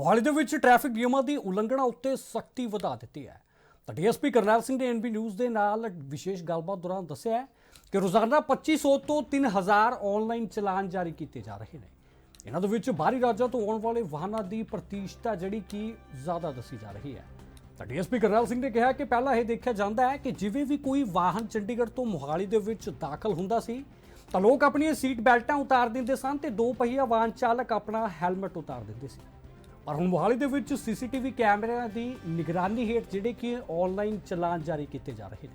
ਮੋਹਾਲੀ ਦੇ ਵਿੱਚ ਟ੍ਰੈਫਿਕ ਨਿਯਮਾਂ ਦੀ ਉਲੰਘਣਾ ਉੱਤੇ ਸਖਤੀ ਵਧਾ ਦਿੱਤੀ ਹੈ। ਤਾਂ ਡੀਐਸਪੀ ਕਰਨੈਲ ਸਿੰਘ ਨੇ ਐਨਬੀ ਨਿਊਜ਼ ਦੇ ਨਾਲ ਵਿਸ਼ੇਸ਼ ਗੱਲਬਾਤ ਦੌਰਾਨ ਦੱਸਿਆ ਹੈ ਕਿ ਰੋਜ਼ਾਨਾ 2500 ਤੋਂ 3000 ਆਨਲਾਈਨ ਚਲਾਨ ਜਾਰੀ ਕੀਤੇ ਜਾ ਰਹੇ ਨੇ। ਇਹਨਾਂ ਦੇ ਵਿੱਚ ਬਾਹਰੀ ਰਾਜਾਂ ਤੋਂ ਆਉਣ ਵਾਲੇ ਵਾਹਨਾਂ ਦੀ ਪ੍ਰਤੀਸ਼ਤਾ ਜਿਹੜੀ ਕਿ ਜ਼ਿਆਦਾ ਦੱਸੀ ਜਾ ਰਹੀ ਹੈ। ਤਾਂ ਡੀਐਸਪੀ ਕਰਨੈਲ ਸਿੰਘ ਨੇ ਕਿਹਾ ਕਿ ਪਹਿਲਾਂ ਇਹ ਦੇਖਿਆ ਜਾਂਦਾ ਹੈ ਕਿ ਜਿਵੇਂ ਵੀ ਕੋਈ ਵਾਹਨ ਚੰਡੀਗੜ੍ਹ ਤੋਂ ਮੋਹਾਲੀ ਦੇ ਵਿੱਚ ਦਾਖਲ ਹੁੰਦਾ ਸੀ, ਤਾਂ ਲੋਕ ਆਪਣੀਆਂ ਸੀਟ ਬੈਲਟਾਂ ਉਤਾਰ ਦਿੰਦੇ ਸਨ ਤੇ ਦੋ ਪਹੀਆ ਵਾਹਨ ਚਾਲਕ ਆਪਣਾ ਹੈਲਮਟ ਉਤਾਰ ਦਿੰਦੇ ਸੀ। ਪਰ ਹੁਣ ਮੋਹਾਲੀ ਦੇ ਵਿੱਚ ਸੀਸੀਟੀਵੀ ਕੈਮਰਿਆਂ ਦੀ ਨਿਗਰਾਨੀ ਹੇਠ ਜਿਹੜੇ ਕਿ ਆਨਲਾਈਨ ਚਲਾਨ ਜਾਰੀ ਕੀਤੇ ਜਾ ਰਹੇ ਨੇ।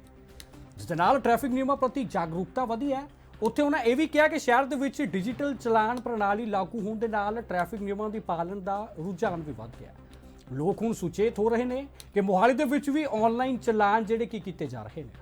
ਜਿਸ ਦੇ ਨਾਲ ਟ੍ਰੈਫਿਕ ਨਿਯਮਾਂ ਪ੍ਰਤੀ ਜਾਗਰੂਕਤਾ ਵਧੀ ਹੈ। ਉੱਥੇ ਉਹਨਾਂ ਇਹ ਵੀ ਕਿਹਾ ਕਿ ਸ਼ਹਿਰ ਦੇ ਵਿੱਚ ਡਿਜੀਟਲ ਚਲਾਨ ਪ੍ਰਣਾਲੀ ਲਾਗੂ ਹੋਣ ਦੇ ਨਾਲ ਟ੍ਰੈਫਿਕ ਨਿਯਮਾਂ ਦੀ ਪਾਲਣ ਦਾ ਰੁਝਾਨ ਵੀ ਵੱਧ ਗਿਆ। ਲੋਕ ਹੁਣ ਸੁਚੇਤ ਹੋ ਰਹੇ ਨੇ ਕਿ ਮੋਹਾਲੀ ਦੇ ਵਿੱਚ ਵੀ ਆਨਲਾਈਨ ਚਲਾਨ ਜਿਹੜੇ ਕਿ ਕੀਤੇ ਜਾ ਰਹੇ ਨੇ।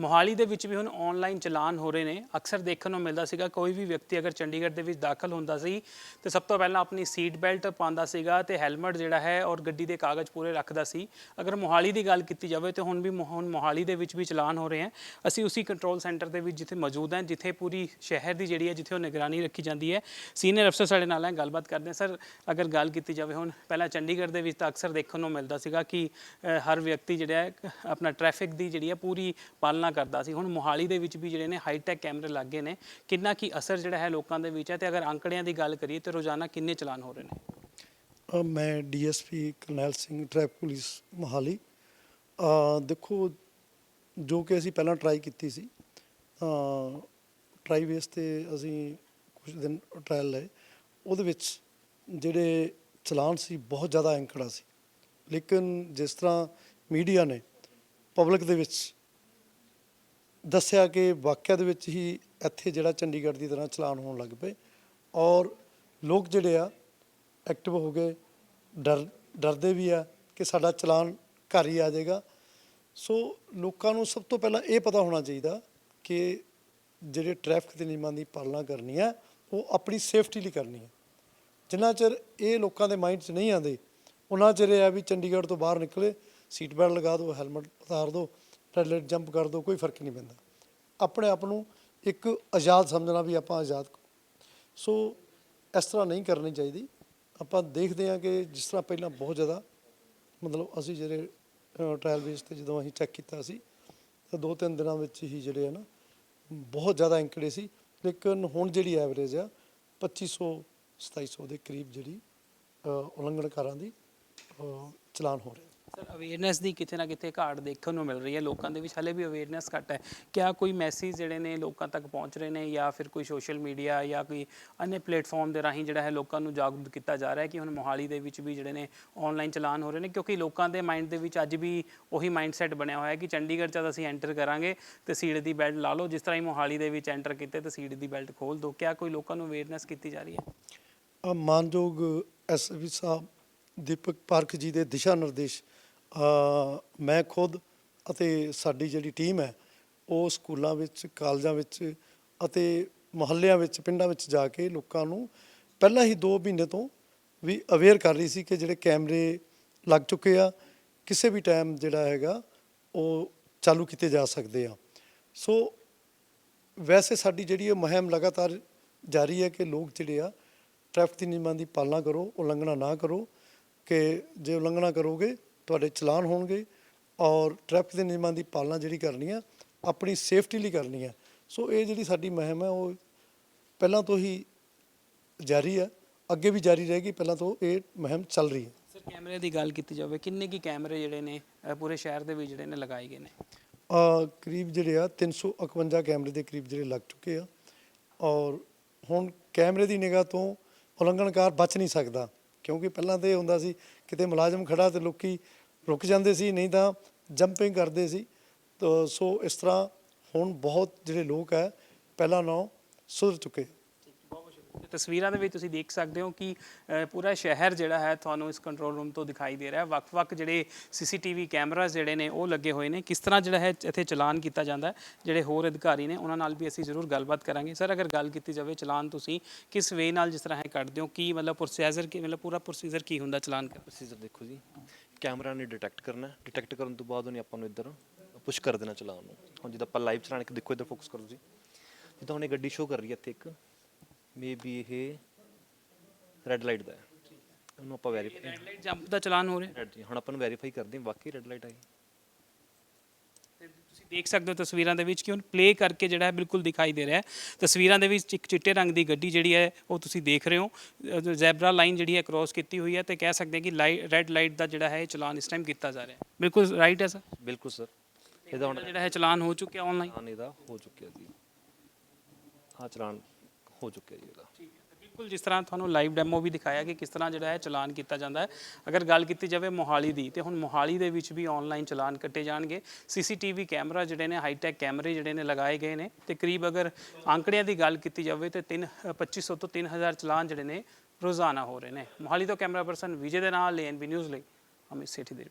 ਮੋਹਾਲੀ ਦੇ ਵਿੱਚ ਵੀ ਹੁਣ ਆਨਲਾਈਨ ਚਲਾਨ ਹੋ ਰਹੇ ਨੇ। ਅਕਸਰ ਦੇਖਣ ਨੂੰ ਮਿਲਦਾ ਸੀਗਾ, ਕੋਈ ਵੀ ਵਿਅਕਤੀ ਅਗਰ ਚੰਡੀਗੜ੍ਹ ਦੇ ਵਿੱਚ ਦਾਖਲ ਹੁੰਦਾ ਸੀ, ਤੇ ਸਭ ਤੋਂ ਪਹਿਲਾਂ ਆਪਣੀ ਸੀਟ ਬੈਲਟ ਪਾਉਂਦਾ ਸੀਗਾ ਤੇ ਹੈਲਮਟ ਜਿਹੜਾ ਹੈ ਔਰ ਗੱਡੀ ਦੇ ਕਾਗਜ਼ ਪੂਰੇ ਰੱਖਦਾ ਸੀ। ਅਗਰ ਮੋਹਾਲੀ ਦੀ ਗੱਲ ਕੀਤੀ ਜਾਵੇ ਤੇ ਹੁਣ ਵੀ ਮੋਹ- ਹੁਣ ਮੋਹਾਲੀ ਦੇ ਵਿੱਚ ਵੀ ਚਲਾਨ ਹੋ ਰਹੇ ਹਨ ਅਸੀਂ ਉਸੇ ਕੰਟਰੋਲ ਸੈਂਟਰ ਦੇ ਵਿੱਚ ਜਿੱਥੇ ਮੌਜੂਦ ਹਾਂ, ਜਿੱਥੇ ਪੂਰੀ ਸ਼ਹਿਰ ਦੀ ਜਿਹੜੀ ਹੈ, ਜਿੱਥੇ ਉਹ ਨਿਗਰਾਨੀ ਰੱਖੀ ਜਾਂਦੀ ਹੈ। ਸੀਨੀਅਰ ਅਫਸਰ ਸਾਡੇ ਨਾਲ ਹੈ, ਗੱਲਬਾਤ ਕਰਦੇ ਹਾਂ। ਸਰ, ਅਗਰ ਗੱਲ ਕੀਤੀ ਜਾਵੇ ਹੁਣ, ਪਹਿਲਾਂ ਚੰਡੀਗੜ੍ਹ ਦੇ ਵਿੱਚ ਤਾਂ ਅਕਸਰ ਦੇਖਣ ਨੂੰ ਮਿਲਦਾ ਸੀਗਾ ਕਿ ਹਰ ਵਿਅਕਤੀ ਜਿਹੜਾ ਹੈ, ਆਪਣਾ ਟ੍ਰੈਫਿਕ ਦੀ ਜਿਹੜੀ ਹੈ ਪੂਰੀ ਪਾਲਣਾ ਕਰਦਾ ਸੀ। ਹੁਣ ਮੋਹਾਲੀ ਦੇ ਵਿੱਚ ਵੀ ਜਿਹੜੇ ਨੇ ਹਾਈਟੈਕ ਕੈਮਰੇ ਲੱਗ ਗਏ ਨੇ ਕਿੰਨਾ ਕੀ ਅਸਰ ਜਿਹੜਾ ਹੈ ਲੋਕਾਂ ਦੇ ਵਿੱਚ ਹੈ? ਤੇ ਅਗਰ ਅੰਕੜਿਆਂ ਦੀ ਗੱਲ ਕਰੀਏ ਤੇ ਰੋਜ਼ਾਨਾ ਕਿੰਨੇ ਚਲਾਨ ਹੋ ਰਹੇ ਨੇ? ਅ, ਮੈਂ DSP Karnail Singh traffic police Mohali. ਦੇਖੋ ਜੋ ਕਿ ਅਸੀਂ ਪਹਿਲਾਂ ਟਰਾਈ ਕੀਤੀ ਸੀ ਟਰਾਈ ਬੇਸ ਤੇ ਅਸੀਂ ਕੁਝ ਦਿਨ ਟ੍ਰਾਇਲ ਲਏ। ਉਹਦੇ ਵਿੱਚ ਜਿਹੜੇ ਚਲਾਨ ਸੀ ਬਹੁਤ ਜ਼ਿਆਦਾ ਅੰਕੜਾ ਸੀ। ਲੇਕਿਨ ਜਿਸ ਤਰ੍ਹਾਂ ਮੀਡੀਆ ਨੇ ਪਬਲਿਕ ਦੇ ਵਿੱਚ ਦੱਸਿਆ ਕਿ ਵਾਕਿਆ ਦੇ ਵਿੱਚ ਹੀ ਇੱਥੇ ਜਿਹੜਾ ਚੰਡੀਗੜ੍ਹ ਦੀ ਤਰ੍ਹਾਂ ਚਲਾਨ ਹੋਣ ਲੱਗ ਪਏ ਔਰ ਲੋਕ ਜਿਹੜੇ ਆ ਐਕਟਿਵ ਹੋ ਗਏ, ਡਰ, ਡਰਦੇ ਵੀ ਆ ਕਿ ਸਾਡਾ ਚਲਾਨ ਘਰ ਹੀ ਆ ਜਾਏਗਾ। ਸੋ ਲੋਕਾਂ ਨੂੰ ਸਭ ਤੋਂ ਪਹਿਲਾਂ ਇਹ ਪਤਾ ਹੋਣਾ ਚਾਹੀਦਾ ਕਿ ਜਿਹੜੇ ਟ੍ਰੈਫਿਕ ਦੇ ਨਿਯਮਾਂ ਦੀ ਪਾਲਣਾ ਕਰਨੀ ਹੈ ਉਹ ਆਪਣੀ ਸੇਫਟੀ ਲਈ ਕਰਨੀ ਹੈ ਜਿੰਨਾ ਚਿਰ ਇਹ ਲੋਕਾਂ ਦੇ ਮਾਈਂਡ 'ਚ ਨਹੀਂ ਆਉਂਦੇ ਉਹਨਾਂ ਚਿਰ ਇਹ ਆ ਵੀ ਚੰਡੀਗੜ੍ਹ ਤੋਂ ਬਾਹਰ ਨਿਕਲੇ ਸੀਟ ਬੈਲਟ ਲਗਾ ਦਿਓ ਹੈਲਮਟ ਉਤਾਰ ਦਿਓ ਰੈਡ ਜੰਪ ਕਰ ਦਿਓ ਕੋਈ ਫ਼ਰਕ ਨਹੀਂ ਪੈਂਦਾ। ਆਪਣੇ ਆਪ ਨੂੰ ਇੱਕ ਆਜ਼ਾਦ ਸਮਝਣਾ ਵੀ ਆਪਾਂ ਆਜ਼ਾਦ ਸੋ ਇਸ ਤਰ੍ਹਾਂ ਨਹੀਂ ਕਰਨੀ ਚਾਹੀਦੀ। ਆਪਾਂ ਦੇਖਦੇ ਹਾਂ ਕਿ ਜਿਸ ਤਰ੍ਹਾਂ ਪਹਿਲਾਂ ਬਹੁਤ ਜ਼ਿਆਦਾ, ਮਤਲਬ ਅਸੀਂ ਜਿਹੜੇ ਟ੍ਰਾਇਲ ਬੇਸ ਤੇ ਜਦੋਂ ਅਸੀਂ ਚੈੱਕ ਕੀਤਾ ਸੀ, ਤਾਂ ਦੋ ਤਿੰਨ ਦਿਨਾਂ ਵਿੱਚ ਹੀ ਜਿਹੜੇ ਆ ਨਾ, ਬਹੁਤ ਜ਼ਿਆਦਾ ਅੰਕੜੇ ਸੀ। ਲੇਕਿਨ ਹੁਣ ਜਿਹੜੀ ਐਵਰੇਜ ਆ 2500 2700 ਦੇ ਕਰੀਬ ਜਿਹੜੀ ਉਲੰਘਣਕਾਰਾਂ ਦੀ ਚਲਾਨ ਹੋ ਰਿਹਾ ਸਰ ਅਵੇਅਰਨੈਸ ਦੀ ਕਿਤੇ ਨਾ ਕਿਤੇ ਘਾਟ ਦੇਖਣ ਨੂੰ ਮਿਲ ਰਹੀ ਹੈ। ਲੋਕਾਂ ਦੇ ਵਿੱਚ ਹਲੇ ਵੀ ਅਵੇਅਰਨੈਸ ਘੱਟ ਹੈ। ਕਿਆ ਕੋਈ ਮੈਸੇਜ ਜਿਹੜੇ ਨੇ ਲੋਕਾਂ ਤੱਕ ਪਹੁੰਚ ਰਹੇ ਨੇ ਜਾਂ ਫਿਰ ਕੋਈ ਸੋਸ਼ਲ ਮੀਡੀਆ ਜਾਂ ਕੋਈ ਅન્ય ਪਲੇਟਫਾਰਮ ਦੇ ਰਾਹੀਂ ਜਿਹੜਾ ਹੈ ਲੋਕਾਂ ਨੂੰ ਜਾਗਰੂਕ ਕੀਤਾ ਜਾ ਰਿਹਾ ਹੈ ਕਿ ਹੁਣ ਮੋਹਾਲੀ ਦੇ ਵਿੱਚ ਵੀ ਜਿਹੜੇ ਨੇ ਆਨਲਾਈਨ ਚਲਾਨ ਹੋ ਰਹੇ ਨੇ? ਕਿਉਂਕਿ ਲੋਕਾਂ ਦੇ ਮਾਈਂਡ ਦੇ ਵਿੱਚ ਅੱਜ ਵੀ ਉਹੀ ਮਾਈਂਡਸੈਟ ਬਣਿਆ ਹੋਇਆ ਹੈ ਕਿ ਚੰਡੀਗੜ੍ਹ 'ਚ ਅਸੀਂ ਐਂਟਰ ਕਰਾਂਗੇ ਤੇ ਸੀਟ ਦੀ ਬੈਲਟ ਲਾ ਲਓ। ਜਿਸ ਤਰ੍ਹਾਂ ਹੀ ਮੋਹਾਲੀ ਦੇ ਵਿੱਚ ਐਂਟਰ ਕੀਤੇ ਤੇ ਸੀਟ ਦੀ ਬੈਲਟ ਖੋਲ ਦਿਓ ਕਿਆ ਕੋਈ ਲੋਕਾਂ ਨੂੰ ਅਵੇਅਰਨੈਸ ਕੀਤੀ ਜਾ ਰਹੀ ਹੈ? ਅ, ਮਾਨਯੋਗ ਐਸਵੀ ਸਾਹਿਬ ਦੀਪਕ ਪਾਰਕ ਜੀ ਦੇ ਦਿਸ਼ਾ ਨਿਰਦੇਸ਼ ਮੈਂ ਖੁਦ ਅਤੇ ਸਾਡੀ ਜਿਹੜੀ ਟੀਮ ਹੈ, ਉਹ ਸਕੂਲਾਂ ਵਿੱਚ, ਕਾਲਜਾਂ ਵਿੱਚ ਅਤੇ ਮੁਹੱਲਿਆਂ ਵਿੱਚ, ਪਿੰਡਾਂ ਵਿੱਚ ਜਾ ਕੇ ਲੋਕਾਂ ਨੂੰ ਪਹਿਲਾਂ ਹੀ 2 ਮਹੀਨੇ ਤੋਂ ਵੀ ਅਵੇਅਰ ਕਰ ਰਹੀ ਸੀ ਕਿ ਜਿਹੜੇ ਕੈਮਰੇ ਲੱਗ ਚੁੱਕੇ ਆ, ਕਿਸੇ ਵੀ ਟਾਈਮ ਜਿਹੜਾ ਹੈਗਾ, ਉਹ ਚਾਲੂ ਕੀਤੇ ਜਾ ਸਕਦੇ ਆ। ਸੋ ਵੈਸੇ ਸਾਡੀ ਜਿਹੜੀ ਇਹ ਮੁਹਿੰਮ ਲਗਾਤਾਰ ਜਾਰੀ ਹੈ ਕਿ ਲੋਕ ਜਿਹੜੇ ਆ ਟ੍ਰੈਫਿਕ ਦੇ ਨਿਯਮਾਂ ਦੀ ਪਾਲਣਾ ਕਰੋ, ਉਲੰਘਣਾ ਨਾ ਕਰੋ, ਕਿ ਜੇ ਉਲੰਘਣਾ ਕਰੋਗੇ ਤੁਹਾਡੇ ਚਲਾਨ ਹੋਣਗੇ ਔਰ ਟ੍ਰੈਫਿਕ ਦੇ ਨਿਯਮਾਂ ਦੀ ਪਾਲਣਾ ਜਿਹੜੀ ਕਰਨੀ ਆ ਆਪਣੀ ਸੇਫਟੀ ਲਈ ਕਰਨੀ ਆ। ਸੋ ਇਹ ਜਿਹੜੀ ਸਾਡੀ ਮੁਹਿੰਮ ਹੈ ਉਹ ਪਹਿਲਾਂ ਤੋਂ ਹੀ ਜਾਰੀ ਹੈ ਅੱਗੇ ਵੀ ਜਾਰੀ ਰਹੇਗੀ ਪਹਿਲਾਂ ਤੋਂ ਇਹ ਮੁਹਿੰਮ ਚੱਲ ਰਹੀ ਹੈ ਸਰ ਕੈਮਰੇ ਦੀ ਗੱਲ ਕੀਤੀ ਜਾਵੇ ਕਿੰਨੇ ਕੀ ਕੈਮਰੇ ਜਿਹੜੇ ਨੇ ਅ, ਪੂਰੇ ਸ਼ਹਿਰ ਦੇ ਵਿੱਚ ਜਿਹੜੇ ਨੇ ਲਗਾਏ ਗਏ ਨੇ? ਅ, ਕਰੀਬ ਜਿਹੜੇ ਆ 351 ਕੈਮਰੇ ਦੇ ਕਰੀਬ ਜਿਹੜੇ ਲੱਗ ਚੁੱਕੇ ਆ। ਔਰ ਹੁਣ ਕੈਮਰੇ ਦੀ ਨਿਗਾਹ ਤੋਂ ਉਲੰਘਣਕਾਰ ਬਚ ਨਹੀਂ ਸਕਦਾ ਕਿਉਂਕਿ ਪਹਿਲਾਂ ਤੇ ਇਹ ਹੁੰਦਾ ਸੀ ਕਿਤੇ ਮੁਲਾਜ਼ਮ ਖੜਾ ਤੇ ਲੋਕੀ ਰੁਕ ਜਾਂਦੇ ਸੀ, ਨਹੀਂ ਤਾਂ ਜੰਪਿੰਗ ਕਰਦੇ ਸੀ। ਸੋ ਇਸ ਤਰ੍ਹਾਂ ਹੁਣ ਬਹੁਤ ਜਿਹੜੇ ਲੋਕ ਹੈ, ਪਹਿਲਾਂ ਨਾਲੋਂ ਸੁਧਰ ਚੁੱਕੇ। ਤਸਵੀਰਾਂ ਦੇ ਵਿੱਚ ਤੁਸੀਂ ਦੇਖ ਸਕਦੇ ਹੋ ਕਿ ਪੂਰਾ ਸ਼ਹਿਰ ਜਿਹੜਾ ਹੈ ਤੁਹਾਨੂੰ ਇਸ ਕੰਟਰੋਲ ਰੂਮ ਤੋਂ ਦਿਖਾਈ ਦੇ ਰਿਹਾ ਹੈ। ਵੱਖ-ਵੱਖ ਜਿਹੜੇ ਸੀਸੀਟੀਵੀ ਕੈਮਰਾਜ਼ ਜਿਹੜੇ ਨੇ ਉਹ ਲੱਗੇ ਹੋਏ ਨੇ। ਕਿਸ ਤਰ੍ਹਾਂ ਜਿਹੜਾ ਹੈ ਇੱਥੇ ਚਲਾਨ ਕੀਤਾ ਜਾਂਦਾ ਜਿਹੜੇ ਹੋਰ ਅਧਿਕਾਰੀ ਨੇ, ਉਹਨਾਂ ਨਾਲ ਵੀ ਅਸੀਂ ਜ਼ਰੂਰ ਗੱਲਬਾਤ ਕਰਾਂਗੇ। ਸਰ, ਅਗਰ ਗੱਲ ਕੀਤੀ ਜਾਵੇ ਚਲਾਨ ਤੁਸੀਂ, ਕਿਸ ਵੇ ਨਾਲ ਜਿਸ ਤਰ੍ਹਾਂ ਹੈ ਕੱਢਦੇ ਹੋ? ਕੀ ਮਤਲਬ ਪ੍ਰੋਸੀਜਰ ਕੀ, ਮਤਲਬ ਪੂਰਾ ਪ੍ਰੋਸੀਜਰ ਕੀ ਹੁੰਦਾ ਚਲਾਨ ਕਰ ਪ੍ਰੋਸੀਜਰ ਦੇਖੋ ਜੀ ਕੈਮਰਾ ਨੇ ਡਿਟੈਕਟ ਕਰਨਾ ਡਿਟੈਕਟ ਕਰਨ ਤੋਂ ਬਾਅਦ ਉਹਨੇ ਆਪਾਂ ਨੂੰ ਇੱਧਰ ਪੁਸ਼ ਕਰ ਦੇਣਾ ਚਲਾਉਣ ਨੂੰ। ਹੁਣ ਜਿੱਦਾਂ ਆਪਾਂ ਲਾਈਵ ਚਲਾਣ ਕੇ ਦੇਖੋ, ਇੱਧਰ ਫੋਕਸ ਕਰੋ ਜੀ ਜਿੱਦਾਂ ਹੁਣ ਇਹ ਗੱਡੀ ਸ਼ੋ ਕਰ ਰਹੀ ਹੈ ਇੱਥੇ ਇੱਕ। ਮੇਬੀ ਇਹ ਰੈੱਡ ਲਾਈਟ ਦਾ ਹੈ। ਉਹਨੂੰ ਆਪਾਂ ਵੈਰੀਫਾਈ ਰੈੱਡ ਲਾਈਟ ਜੰਪ ਦਾ ਚਲਾਨ ਹੋ ਰਿਹਾ। ਜੀ ਹੁਣ ਆਪਾਂ ਨੂੰ ਵੈਰੀਫਾਈ ਕਰਦੇ ਹਾਂ ਵਾਕਈ ਰੈਡ ਲਾਈਟ ਆਈ। ਤੇ ਤੁਸੀਂ ਦੇਖ ਸਕਦੇ ਹੋ ਤਸਵੀਰਾਂ ਦੇ ਵਿੱਚ ਕਿ ਹੁਣ ਪਲੇ ਕਰਕੇ ਜਿਹੜਾ ਹੈ ਬਿਲਕੁਲ ਦਿਖਾਈ ਦੇ ਰਿਹਾ ਹੈ। ਤਸਵੀਰਾਂ ਦੇ ਵਿੱਚ ਇੱਕ ਚਿੱਟੇ ਰੰਗ ਦੀ ਗੱਡੀ ਜਿਹੜੀ ਹੈ ਉਹ ਤੁਸੀਂ ਦੇਖ ਰਹੇ ਹੋ। ਜ਼ੈਬਰਾ ਲਾਈਨ ਜਿਹੜੀ ਹੈ ਕ੍ਰੋਸ ਕੀਤੀ ਹੋਈ ਹੈ ਤੇ ਕਹਿ ਸਕਦੇ ਹਾਂ ਕਿ ਰੈੱਡ ਲਾਈਟ ਦਾ ਜਿਹੜਾ ਹੈ ਇਹ ਚਲਾਨ ਇਸ ਟਾਈਮ ਕੀਤਾ ਜਾ ਰਿਹਾ ਹੈ। ਬਿਲਕੁਲ ਰਾਈਟ ਹੈ ਸਰ? ਬਿਲਕੁਲ ਸਰ। ਇਹਦਾ ਹੁਣ ਜਿਹੜਾ ਹੈ ਚਲਾਨ ਹੋ ਚੁੱਕਿਆ ਆਨਲਾਈਨ ਚਲਾਨ ਇਹਦਾ ਹੋ ਚੁੱਕਿਆ ਜੀ। ਹਾਂ ਚਲਾਨ ਹੋ ਚੁੱਕਿਆ ਜੀ ਇਹਦਾ। ਬਿਲਕੁਲ ਜਿਸ ਤਰ੍ਹਾਂ ਤੁਹਾਨੂੰ ਲਾਈਵ ਡੈਮੋ ਵੀ ਦਿਖਾਇਆ ਕਿ ਕਿਸ ਤਰ੍ਹਾਂ ਜਿਹੜਾ ਹੈ ਚਲਾਨ ਕੀਤਾ ਜਾਂਦਾ ਹੈ। ਅਗਰ ਗੱਲ ਕੀਤੀ ਜਾਵੇ ਮੋਹਾਲੀ ਦੀ, ਤੇ ਹੁਣ ਮੋਹਾਲੀ ਦੇ ਵਿੱਚ ਵੀ ਆਨਲਾਈਨ ਚਲਾਨ ਕੱਟੇ ਜਾਣਗੇ। ਸੀਸੀਟੀਵੀ ਕੈਮਰਾ ਜਿਹੜੇ ਨੇ ਹਾਈਟੈਕ ਕੈਮਰੇ ਜਿਹੜੇ ਨੇ ਲਗਾਏ ਗਏ ਨੇ। ਤੇ ਕਰੀਬ ਅਗਰ ਅੰਕੜਿਆਂ ਦੀ ਗੱਲ ਕੀਤੀ ਜਾਵੇ ਤੇ 3 2500 ਤੋਂ 3000 ਚਲਾਨ ਜਿਹੜੇ ਨੇ ਰੋਜ਼ਾਨਾ ਹੋ ਰਹੇ ਨੇ। ਮੋਹਾਲੀ ਤੋਂ ਕੈਮਰਾ ਪਰਸਨ ਵਿਜੇ ਦੇ ਨਾਲ ਐਨਬੀ ਨਿਊਜ਼ ਲਈ, ਅਮਿਤ ਸੇਠੀ ਦੇ